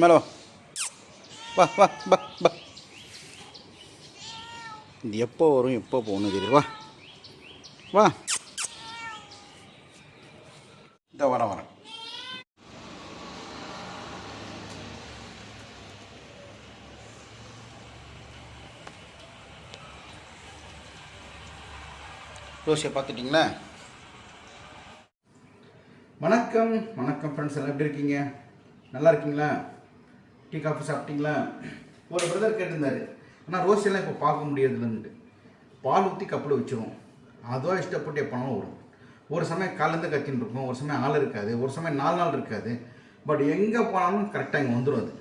மேலே வா. வா வா வா இது எப்போ வரும் எப்போ போகணும் தெரியும் வா. வா. இந்த வரேன் வரேன் ரோசியை பார்த்துட்டிங்களா? வணக்கம். வணக்கம் ஃப்ரெண்ட்ஸ் எல்லாம் எப்படி இருக்கீங்க? நல்லா இருக்கீங்களா? டீ காஃபி சாப்பிட்டீங்களா? ஒரு பிரதர் கேட்டிருந்தார். ஆனால் ரோஸெல்லாம் இப்போ பார்க்க முடியாதுலன்ட்டு பால் ஊற்றி கப்பில் வச்சிருவோம். அதுவாக இஷ்டப்பட்டு எப்போனாலும் வரும் ஒரு சமயம் காலேருந்து கத்தின்னு இருக்கும் ஒரு சமயம் ஆள் இருக்காது. ஒரு சமயம் நாலு நாள் இருக்காது. பட் எங்கே போனாலும் கரெக்டாக இங்கே வந்துடும் அது.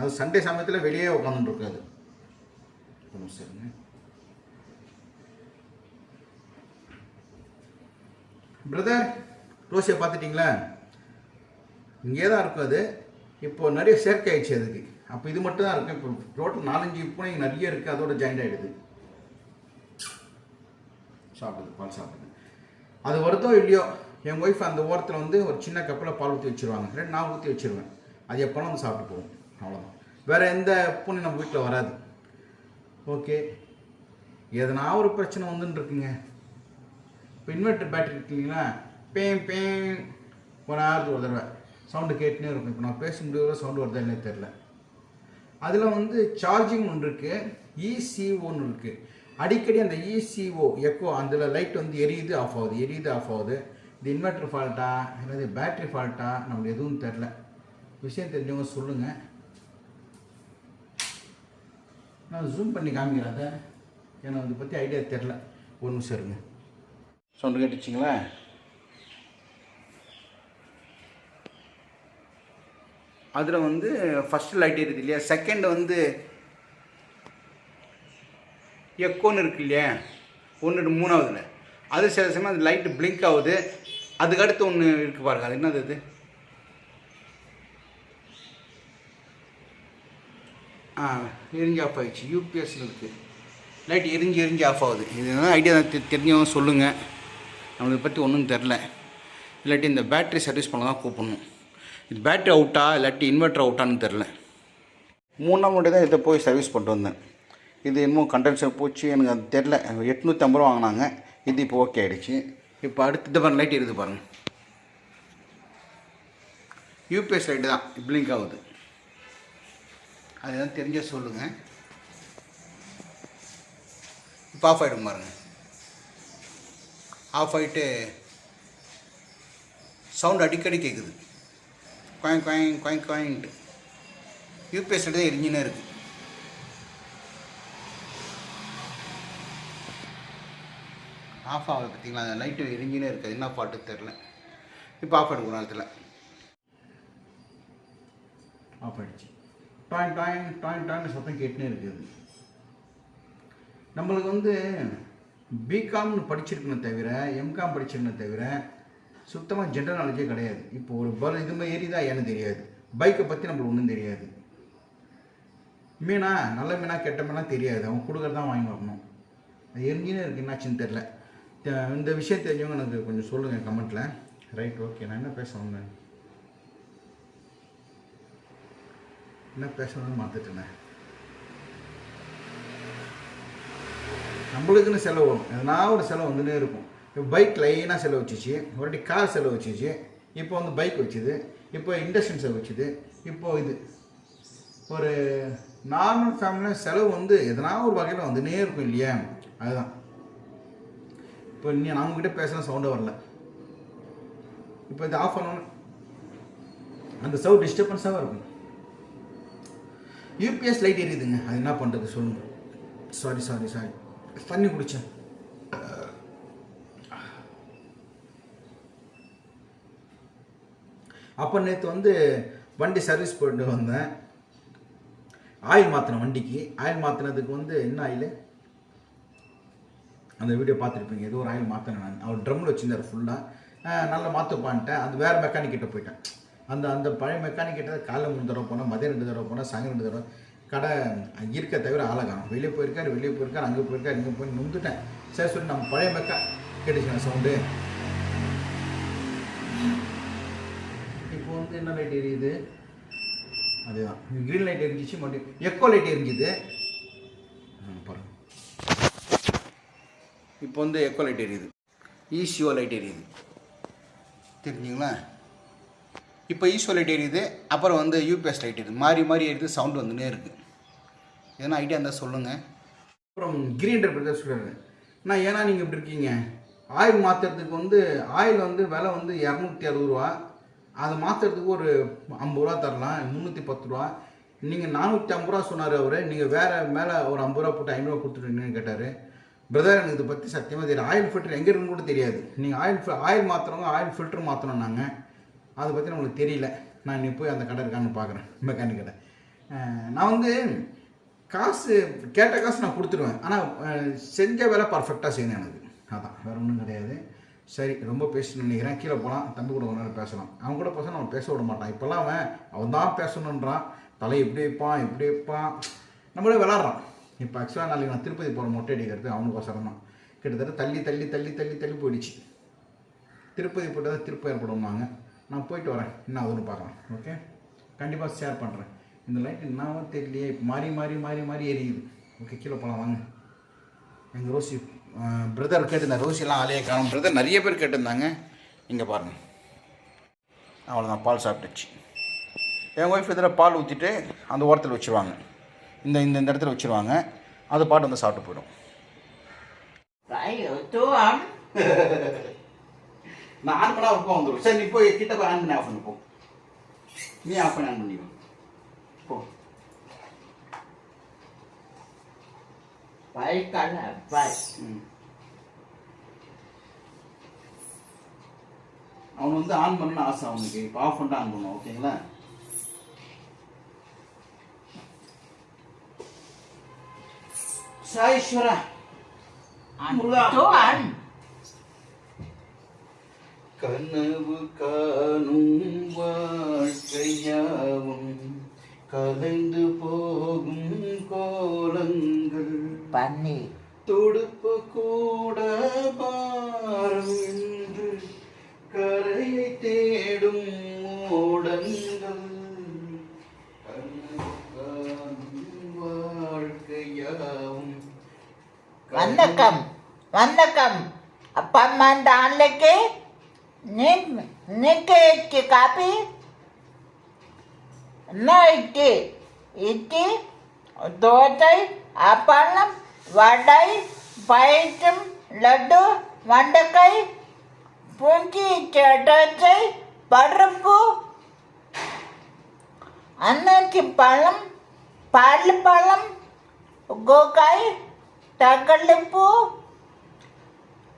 அது சண்டே சமயத்தில் வெளியே உட்காந்துட்டு இருக்காது. சரிங்க பிரதர் ரோஸியை பார்த்துட்டிங்களா? இங்கே தான் இருக்கும் அது. இப்போ நிறைய சேர்க்கை ஆயிடுச்சு அதுக்கு. அப்போ இது மட்டும் தான் இருக்கும் இப்போ டோட்டல் நாலஞ்சு பூனை நிறைய இருக்குது அதோட ஜாயிண்ட் ஆகிடுது சாப்பிடுது பால் சாப்பிடுது. அது வருதோ இல்லையோ என் ஒய்ஃப் அந்த ஓரத்தில் வந்து ஒரு சின்ன கப்பில் பால் ஊற்றி வச்சுருவாங்க. ரெண்டு நான் ஊற்றி வச்சுருவேன். அது எப்போனா வந்து சாப்பிட்டு போவோம் அவ்வளோதான் வேறு எந்த பூனை நம்ம வீட்டில் வராது. ஓகே எதனா ஒரு பிரச்சனை வந்துன்னு இருக்குங்க. இப்போ இன்வெர்டர் பேட்டரி இருக்கீங்களா பேம் பேம் ஒரு ஆறு ஒரு தடவை. சவுண்டு கேட்டுனே இருக்கும் இப்போ நான் பேச முடியாத சவுண்டு வருதா என்னன்னு தெரில அதில் வந்து சார்ஜிங் ஒன்று இருக்குது இசிஓன்னு இருக்குது அடிக்கடி அந்த இசிஓ எக்கோ அந்த லைட் வந்து எரியுது ஆஃப் ஆகுது. எரியுது ஆஃப் ஆகுது. இது இன்வெர்டர் ஃபால்ட்டா அல்லது பேட்ரி ஃபால்ட்டா நம்மளுக்கு எதுவும் தெரில விஷயம் தெரிஞ்சவங்க சொல்லுங்கள் நான் ஜூம் பண்ணி காமிக்கிறேன் அதை. எனக்கு அதை பற்றி ஐடியா தெரில ஒரு நிமிஷம் இருங்க. சவுண்டு கேட்டுச்சிங்களா? அதில் வந்து ஃபஸ்ட் லைட் இருக்குது இல்லையா? செகண்ட் வந்து எக்கோன்னு இருக்கு இல்லையா? ஒன்று மூணாவதுல. அது சில சமயம் அது லைட்டு பிளிங்க் ஆகுது. அதுக்கு அடுத்து ஒன்று இருக்குது பாருங்க. அது என்னது அது? ஆ எரிஞ்சு ஆஃப் ஆகிடுச்சு யூபிஎஸ் இருக்குது லைட் எரிஞ்சு எரிஞ்சு ஆஃப் ஆகுது. இது என்ன ஐடியா தெரிஞ்சவங்க சொல்லுங்கள் நம்மளை பற்றி ஒன்றும் தெரில. இல்லாட்டி இந்த பேட்டரி சர்வீஸ் பண்ண தான் கூப்பிடணும். இது பேட்டரி அவுட்டா இல்லாட்டி இன்வெர்டர் அவுட்டான்னு தெரில மூணாம் முறை தான் இதை போய் சர்வீஸ் பண்ணிட்டு வந்தேன். இது இன்னும் கண்டென்சர் போச்சு எனக்கு அது தெரில எட்நூற்றி ஐம்பது ரூபா வாங்கினாங்க. இது இப்போ ஓகே ஆகிடுச்சு இப்போ அடுத்து இந்த பாருங்க லைட் இருக்குது பாருங்கள் யூபிஎஸ் லைட்டு தான் பிளிங்க் ஆகுது. அதுதான் தெரிஞ்ச சொல்லுங்கள் இப்போ ஆஃப் ஆகிடும் பாருங்க. ஆஃப் ஆகிட்டு சவுண்ட் அடிக்கடி கேட்குது கோயம் கோயம் கோயம் கோயின்ட்டு யூபிஎஸ் தான் எரிஞ்சினே இருக்குது ஆஃப் ஆகுது பார்த்தீங்களா? அந்த லைட்டு எரிஞ்சினே இருக்குது என்ன பாட்டு தெரில இப்போ ஆஃப் ஆகிடும் ஒரு நேரத்தில். ஆஃப் ஆகிடுச்சு டாயின் டாயின் டாயின் டாயின் சத்தம் கேட்டுனே இருக்குது நம்மளுக்கு வந்து பிகாம்னு படிச்சிருக்கணும் தவிர எம்காம் படிச்சிருக்கணும் தவிர சுத்தமாக ஜென்ரல் நாலேஜே கிடையாது. இப்போ ஒரு பல் இது மாதிரி ஏறிதா ஏன்னு தெரியாது. பைக்கை பற்றி நம்மளுக்கு ஒன்றும் தெரியாது. மீனா நல்ல மீனா கெட்ட மீனா தெரியாது. அவன் கொடுக்குறதான் வாங்கி வரணும் அது எரிஞ்சினே என்னாச்சுன்னு தெரில இந்த விஷயம் தெரிஞ்சவங்க எனக்கு கொஞ்சம் சொல்லுங்கள் கமெண்ட்டில் ரைட் ஓகே நான் என்ன பேச வந்தேன்? என்ன பேசணும்னு மாற்றிட்டேன் நம்மளுக்குன்னு செலவு வரும். எதனா ஒரு செலவு வந்துட்டே இருக்கும். பைக் லைனாக செலவு வச்சுச்சு ஒரு கார் செலவு வச்சுச்சு இப்போ வந்து பைக் வச்சுது இப்போ இண்டக்ஷன் செலவு வச்சுது இப்போ இது. ஒரு நார்மல் ஃபேமிலியில் செலவு வந்து எதனா ஒரு வகையில் வந்துனே இருக்கும் இல்லையா? அதுதான். இப்போ நீ நான் உங்ககிட்ட பேசுகிற சவுண்டே வரல. இப்போ இது ஆஃப் பண்ணணும் அந்த சவுண்ட் டிஸ்டர்பன்ஸாக இருக்கும். யூபிஎஸ் லைட் எரியுதுங்க. அது என்ன பண்ணுறது சொல்லுங்கள் சாரி சாரி சாரி தண்ணி குடித்தேன் அப்போ நேற்று வந்து வண்டி சர்வீஸ் போயிட்டு வந்தேன். ஆயில் மாற்றினேன் வண்டிக்கு. ஆயில் மாற்றினதுக்கு வந்து என்ன ஆயில்? அந்த வீடியோ பார்த்துருப்பீங்க. ஏதோ ஒரு ஆயில் மாற்றினேன் நான். அவர் ட்ரம்மில் வச்சுருந்தார் ஃபுல்லாக நல்லா மாற்றப்பான்ட்டேன் அது வேறு மெக்கானிக் கிட்ட போயிட்டேன். அந்த அந்த பழைய மெக்கானிக் கிட்ட காலைல மூணு தடவை போனேன் மதியம் ரெண்டு தடவை போனேன் சாயங்காலம் ரெண்டு தடவை. கடை இருக்க தவிர ஆளை வெளியே போயிருக்காரு வெளியே போயிருக்கார் அங்கே போயிருக்கார் இங்கே போய் நொந்துட்டேன். சரி சொல்லி நம்ம பழைய மெக்கா கேட்டுச்சுங்க சவுண்டு இப்போ வந்து என்ன லைட் எரியுது? அதுதான். க்ரீன் லைட் எரிஞ்சிச்சு மட்டும் எக்கோ லைட் எரிஞ்சுது. இப்போ வந்து எக்கோ லைட் எரியுது. ஈஸியோ லைட் எரியுது. தெரிஞ்சுங்களா? இப்போ ஈஸியோ லைட் எரியுது அப்புறம் வந்து யூபிஎஸ் லைட் எரியுது. மாறி மாறி எரியுது சவுண்டு வந்துனே இருக்குது எதனா ஐடியா இருந்தால் சொல்லுங்கள் அப்புறம் கிரீண்டர் பிரதர் சொல்கிறாரு நான் ஏன்னா நீங்கள் இப்படி இருக்கீங்க. ஆயில் மாற்றுறதுக்கு வந்து ஆயில் வந்து விலை வந்து இரநூத்தி அறுபது ரூபா. அதை மாற்றுறதுக்கு ஒரு ஐம்பது ரூபா தரலாம் முந்நூற்றி பத்து ரூபா. நீங்கள் நானூற்றி ஐம்பது ரூபா சொன்னார் அவர் நீங்கள் வேறு மேலே ஒரு ஐம்பது ரூபா போட்டு ஐநூறுரூவா கொடுத்துருவீங்கன்னு கேட்டார். பிரதர் எனக்கு இதை பற்றி சத்தியமாக தெரியும் ஆயில் ஃபில்டர் எங்கே இருக்குன்னு கூட தெரியாது. நீங்கள் ஆயில் ஆயில் மாற்றுறவங்க ஆயில் ஃபில்டர் மாற்றணும் நாங்கள் அதை பற்றி நம்மளுக்கு தெரியல. நான் இன்னைக்கு போய் அந்த கடை இருக்கான்னு பார்க்குறேன் மெக்கானிக் கடை நான் வந்து காசு கேட்ட காசு நான் கொடுத்துருவேன். ஆனால் செஞ்ச வேலை பர்ஃபெக்டாக செய்யணும் எனக்கு. அதான் வேறு ஒன்றும் கிடையாது. சரி ரொம்ப பேசணும்னு நினைக்கிறேன். கீழே போகலாம் தம்பி கூட ஒரு பேசலாம். அவன் கூட பேச அவன் பேச விட மாட்டான். இப்போல்லாம் அவன் அவன் தான் பேசணுன்றான் தலை எப்படி வைப்பான் எப்படி வைப்பான். நம்மளே விளாட்றான். இப்போ ஆக்சுவலாக நாளைக்கு நான் திருப்பதி போகிற மொட்டை அடிக்கிறது அவனுக்கோசரம் தான் கிட்டத்தட்ட தள்ளி தள்ளி தள்ளி தள்ளி தள்ளி போயிடுச்சு. திருப்பதி போட்டு தான் திருப்பதி ஏற்படுவாங்க நான் போயிட்டு வரேன். என்ன அதுன்னு பார்க்கலாம். ஓகே கண்டிப்பாக ஷேர் பண்ணுறேன் இந்த லைட் என்னவோ தெரியலையே. இப்போ மாறி மாறி மாறி மாறி எரியுது ஓகே கீழே போகலாம் வாங்க. எங்கள் ரோசி? பிரதர் கேட்டிருந்தேன் ரோசிலாம் ஆலையே காணும். பிரதர் நிறைய பேர் கேட்டிருந்தாங்க. இங்கே பாருங்க. அவ்வளோதான் பால் சாப்பிட்டுச்சு. என் ஒய்ஃப் இதில் பால் ஊற்றிட்டு அந்த ஓரத்தில் வச்சுருவாங்க. இந்த இந்த இந்த இடத்துல வச்சுருவாங்க. அது பாட்டு வந்து சாப்பிட்டு போயிடும். நான் ஆன் ஒர்க்காக வந்துடும் சரி நீ போய் கிட்ட போய் ஆன் பண்ணி ஆஃப் பண்ணி போ. நீ ஆஃப் பண்ணி ஆன் பண்ணிக்கோ Na, baik. ம். அவன் வந்து ஆன் பண்ணணும்னு ஆசை அவனுக்கு இப்போ ஆஃப் பண்ணிட்டு ஆன் பண்ணுவான் ஓகேங்களா சாயீஸ்வரா முருகா. கனவு காணும் வாழ்க்கையாவும் கலைந்து போகும் கோலங்கள் பன்னி துடுப்பு கூட பாரம் என்று கரையை தேடும் ஓடங்கள் வாழ்க்கையாவும் வணக்கம் வணக்கம். அப்பம்மாண்ட ஆண்லக்கு நிக்கு இக்கு காப்பி. என்ன இக்கு இக்கு தோட்டை அப்பளம் வடை பயத்தும் லட்டு வண்டக்காய் பூங்கி சட்டை பருப்பு அன்னாச்சி பழம் பால் பழம் கோக்காய் தகலிப்பு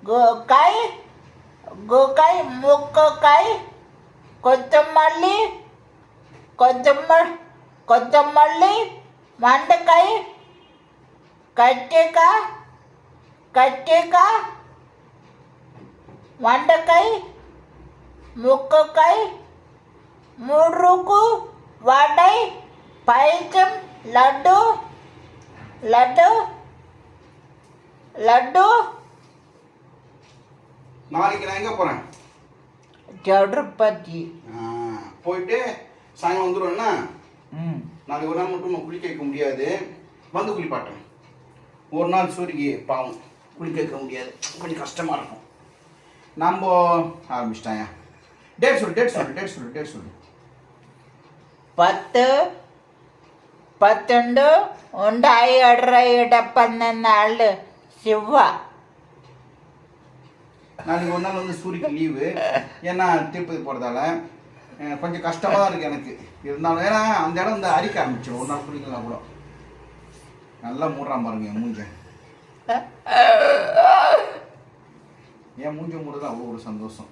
கோக்காய் கோக்காய் முக்கோக்காய் கொத்தமல்லி கொத்தமல்லி கொத்தமல்லி வண்டக்காய் கட்டுக்கா கட்டுக்கா வண்டக்காய்? முக்கக்காய்? முறுக்கு? வடை? பைச்சம் லட்டு? லட்டு? லட்டு? நாளைக்கு நான் எங்கே போகிறேன் ஜடர்பதி போயிட்டு சாயங்காலம் வந்துடுவேன்னா நாளைக்கு ஒரு நாள் மட்டும் குளிக்க வைக்க முடியாது. வந்து குளிப்பாட்டேன் ஒரு நாள் சூரியக்கு பாவம் குளிக்க வைக்க முடியாது கொஞ்சம் கஷ்டமாக இருக்கும் நம்ம ஆரம்பிச்சிட்டாயா டேட் சொல்லு டேட் சொல்லு டேட் சொல்லு டேட் சொல்லு പത്ത് പത്തുണ്ട് ഉണ്ടായി എടറയുടെ പന്ത്രണ്ടാള് ശിവ நாளைக்கு ஒரு நாள் வந்து சூரிக்கு லீவு ஏன்னா திருப்பதி போகிறதால கொஞ்சம் கஷ்டமாக தான் இருக்குது எனக்கு இருந்தாலும் ஏன்னா அந்த இடம் வந்து அரிக்க ஆரம்பிச்சிடும் ஒரு நாள் குளிக்கலாம் கூட நல்லா மூடுறான் பாருங்க என் மூஞ்ச. என் மூஞ்ச மூடுறது அவ்வளோ ஒரு சந்தோஷம்.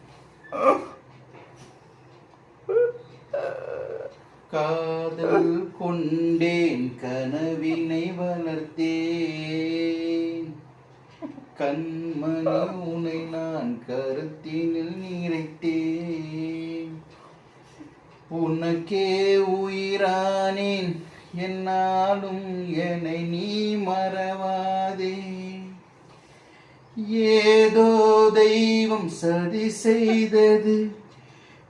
காதல் கொண்டேன் கனவினை வளர்த்தேன். கண்மணி உனை நான் கருத்தினில் நிறைத்தேன் உனக்கே உயிரானேன் என்னாலும் என்னை நீ மறவாதே. ஏதோ தெய்வம் சதி செய்தது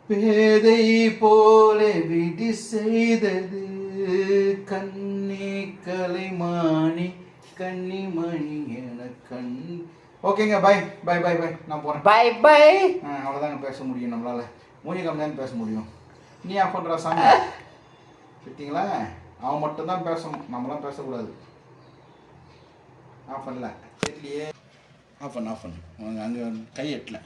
பேதை போல விதி செய்தது. கண்ணி கலைமானி கன்னிமணி என கண். ஓகேங்க பை பை பை பை நான் போகிறேன் பை பை அவ்வளோதாங்க பேச முடியும் நம்மளால. மூணு கம்மியாக பேச முடியும். நீ ஆஃப் பண்ணுற சாமி. பார்த்தீங்களா அவன் மட்டும்தான் பேசணும். நம்மளாம் பேசக்கூடாது. ஆஃப் பண்ணல. தெரியலையே ஆஃப் பண்ண ஆஃப் பண்ணு. அங்கே கை எட்டலை.